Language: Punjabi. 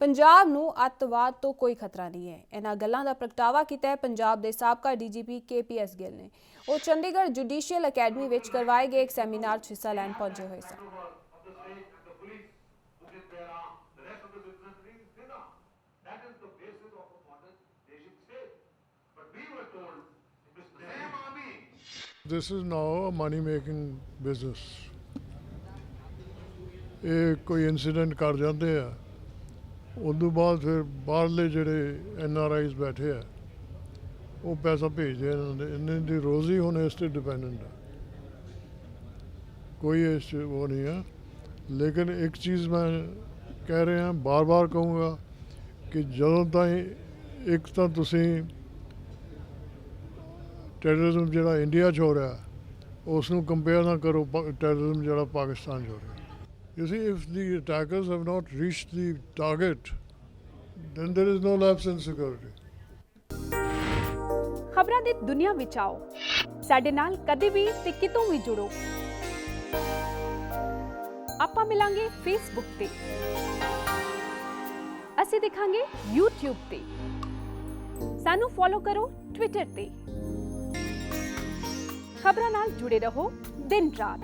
ਪੰਜਾਬ ਨੂੰ ਅੱਤਵਾਦ ਤੋਂ ਕੋਈ ਖਤਰਾ ਨਹੀਂ ਹੈ। ਇਹਨਾਂ ਗੱਲਾਂ ਦਾ ਪ੍ਰਗਟਾਵਾ ਕੀਤਾ ਹੈ ਪੰਜਾਬ ਦੇ ਸਾਬਕਾ ਡੀਜੀਪੀ ਕੇਪੀਐਸ ਗਿੱਲ ਨੇ। ਉਹ ਚੰਡੀਗੜ੍ਹ ਜੁਡੀਸ਼ੀਅਲ ਅਕੈਡਮੀ ਵਿੱਚ ਕਰਵਾਏ ਗਏ ਇੱਕ ਸੈਮੀਨਾਰ 'ਚ ਹਿੱਸਾ ਲੈਣ ਪਹੁੰਚੇ ਹੋਏ ਸਨ। This is now a money making business. ਇਹ ਕੋਈ ਇਨਸੀਡੈਂਟ ਕਰ ਜਾਂਦੇ ਆ। ਉਦੋਂ ਬਾਅਦ ਫਿਰ ਬਾਹਰਲੇ ਜਿਹੜੇ ਐਨ ਆਰ ਆਈਜ਼ ਬੈਠੇ ਆ, ਉਹ ਪੈਸਾ ਭੇਜਦੇ ਇਹਨਾਂ ਦੇ, ਇਹਨਾਂ ਦੀ ਰੋਜ਼ੀ ਹੁਣ ਇਸ ਤੇ ਡਿਪੈਂਡੈਂਟ ਆ। ਕੋਈ ਇਸ 'ਚ ਉਹ ਨਹੀਂ ਆ। ਲੇਕਿਨ ਇੱਕ ਚੀਜ਼ ਮੈਂ ਕਹਿ ਰਿਹਾ, ਬਾਰ-ਬਾਰ ਕਹੂੰਗਾ ਕਿ ਜਦੋਂ ਤਾਈਂ ਇੱਕ ਤਾਂ ਤੁਸੀਂ ਟੈਰਰਿਜ਼ਮ ਜਿਹੜਾ ਇੰਡੀਆ 'ਚ ਹੋ ਰਿਹਾ ਉਸ ਨੂੰ ਕੰਪੇਅਰ ਨਾ ਕਰੋ ਟੈਰਰਿਜ਼ਮ ਜਿਹੜਾ ਪਾਕਿਸਤਾਨ 'ਚ ਹੋ ਰਿਹਾ। you see if the attackers have not reached the target then there is no lapse in security ਖਬਰਾਂ ਦੀ ਦੁਨੀਆ ਵਿੱਚ ਆਓ ਸਾਡੇ ਨਾਲ ਕਦੇ ਵੀ ਤੇ ਕਿਤੋਂ ਵੀ ਜੁੜੋ ਆਪਾਂ ਮਿਲਾਂਗੇ ਫੇਸਬੁੱਕ ਤੇ ਅਸੀਂ ਦਿਖਾਂਗੇ YouTube ਤੇ ਸਾਨੂੰ ਫੋਲੋ ਕਰੋ Twitter ਤੇ ਖਬਰਾਂ ਨਾਲ ਜੁੜੇ ਰਹੋ ਦਿਨ ਰਾਤ